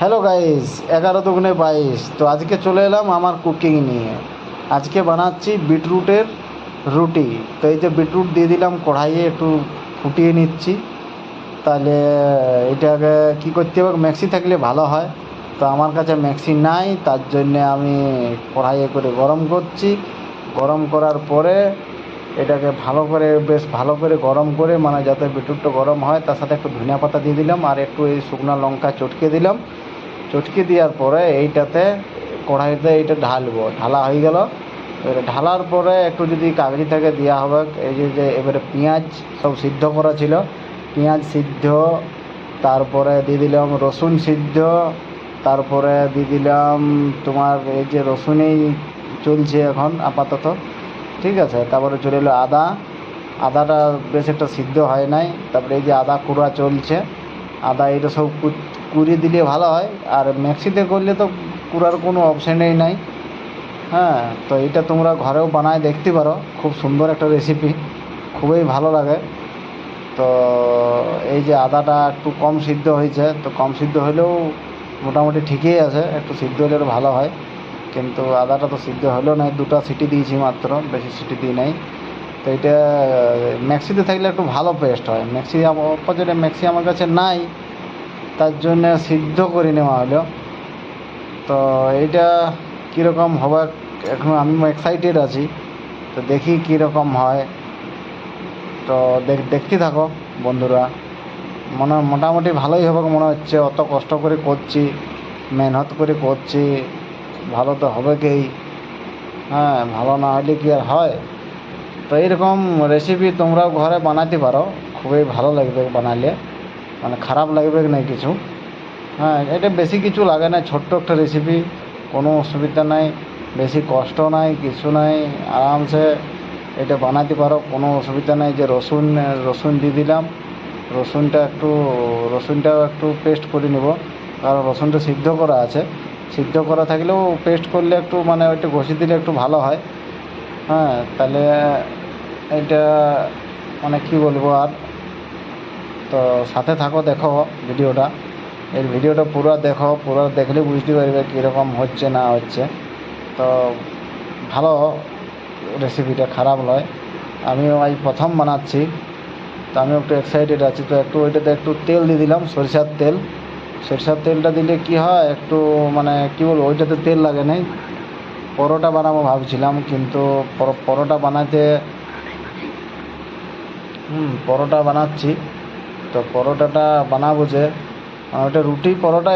Hello guys এগারো দুগুণে বাইশ। তো আজকে চলে এলাম আমার কুকিং নিয়ে। আজকে বানাচ্ছি বিটরুটের রুটি। তো এই যে বিটরুট দিয়ে দিলাম, কড়াইয়ে একটু ফুটিয়ে নিচ্ছি। তাহলে এটাকে কী করতে হবে? ম্যাক্সি থাকলে ভালো হয়। তো আমার কাছে ম্যাক্সি নাই, তার জন্যে আমি কড়াইয়ে করে গরম করছি। গরম করার পরে এটাকে ভালো করে, বেশ ভালো করে গরম করে মানে যাতে বিটরুটটা গরম হয়, তার সাথে একটু ধনিয়া পাতা দিয়ে দিলাম, আর একটু এই শুকনো লঙ্কা চটকে দিলাম। চটকে দেওয়ার পরে এইটাতে কড়াইতে এইটা ঢালবো। ঢালা হয়ে গেল। এবারে ঢালার পরে একটু যদি কাগজি থেকে দেওয়া হবে, এই যে যে এবারে পেঁয়াজ সব সিদ্ধ করা ছিল। পেঁয়াজ সিদ্ধ, তারপরে দিয়ে দিলাম রসুন সিদ্ধ, তারপরে দিয়ে দিলাম তোমার এই যে রসুনেই চলছে এখন আপাতত। ঠিক আছে? তারপরে চলে এলো আদা। আদাটা বেশ একটা সিদ্ধ হয় নাই। তারপরে এই যে আদা কুড়া চলছে, আদা এটা সব কু- কুড়িয়ে দিলে ভালো হয়। আর মিক্সিতে করলে তো কুড়ার কোনো অপশানেই নাই। হ্যাঁ তো এটা তোমরা ঘরেও বানায় দেখতে পারো। খুব সুন্দর একটা রেসিপি খুবই ভালো লাগে। তো এই যে আদাটা একটু কম সিদ্ধ হয়েছে, তো কম সিদ্ধ হলেও মোটামুটি ঠিকই আছে। একটু সিদ্ধ হলে ভালো হয়। কিন্তু আদাটা তো সিদ্ধ হলো না, দুটো সিটি দিয়েছি মাত্র, বেশি সিটি দিই নাই। তো এটা, ম্যাক্সিতে থাকলে একটু ভালো পেস্ট হয়। ম্যাক্সি, অপোজিটে ম্যাক্সি আমার কাছে নাই। তার জন্য সিদ্ধ করে নেওয়া হলো। তো এইটা কীরকম হবে এখন আমি এক্সাইটেড আছি। তো দেখি কীরকম হয়। তো দেখ, দেখতে থাকো বন্ধুরা। মনে, মোটামুটি ভালোই হবে মনে হচ্ছে। অত কষ্ট করে করছি, মেহনত করে করছি, ভালো তো হবে কেই হ্যাঁ ভালো না হলে কি আর হয়? তো এইরকম রেসিপি তোমরাও ঘরে বানাতে পারো। খুবই ভালো লাগবে বানালে। মানে খারাপ লাগবে না কিছু? হ্যাঁ এটা বেশি কিছু লাগে না, ছোট্ট একটা রেসিপি কোনো অসুবিধা নাই, বেশি কষ্ট নাই, কিছু নাই, আরামসে এটা বানাতে পারো, কোনো অসুবিধা নাই, যে রসুন রসুন দিয়ে দিলাম, রসুনটা একটু রসুনটাও একটু পেস্ট করে নেব, কারণ রসুনটা সিদ্ধ করা আছে, সিদ্ধ করা থাকলেও পেস্ট করলে একটু মানে ওইটা ঘষে দিলে একটু ভালো হয়। হ্যাঁ তাহলে এটা মানে কি বলব আর? তো সাথে থাকো, দেখো ভিডিওটা। এর ভিডিওটা পুরো দেখো, পুরো দেখলে বুঝতে পারবে কীরকম হচ্ছে না হচ্ছে। তো ভালো রেসিপিটা খারাপ নয়। আমিও আজ প্রথম বানাচ্ছি, তো আমি একটু এক্সাইটেড আছি। তো একটু ওইটাতে একটু তেল দিয়ে দিলাম, সরিষার তেল। সরিষার তেলটা দিলে কি হয়, একটু মানে কি বলব, ওইটাতে তেল লাগে নাই। পরোটা বানাবো ভাবছিলাম, কিন্তু পরোটা বানাতে, হুম, পরোটা বানাচ্ছি। তো পরোটাটা বানাবো যে ওটা রুটি পরোটা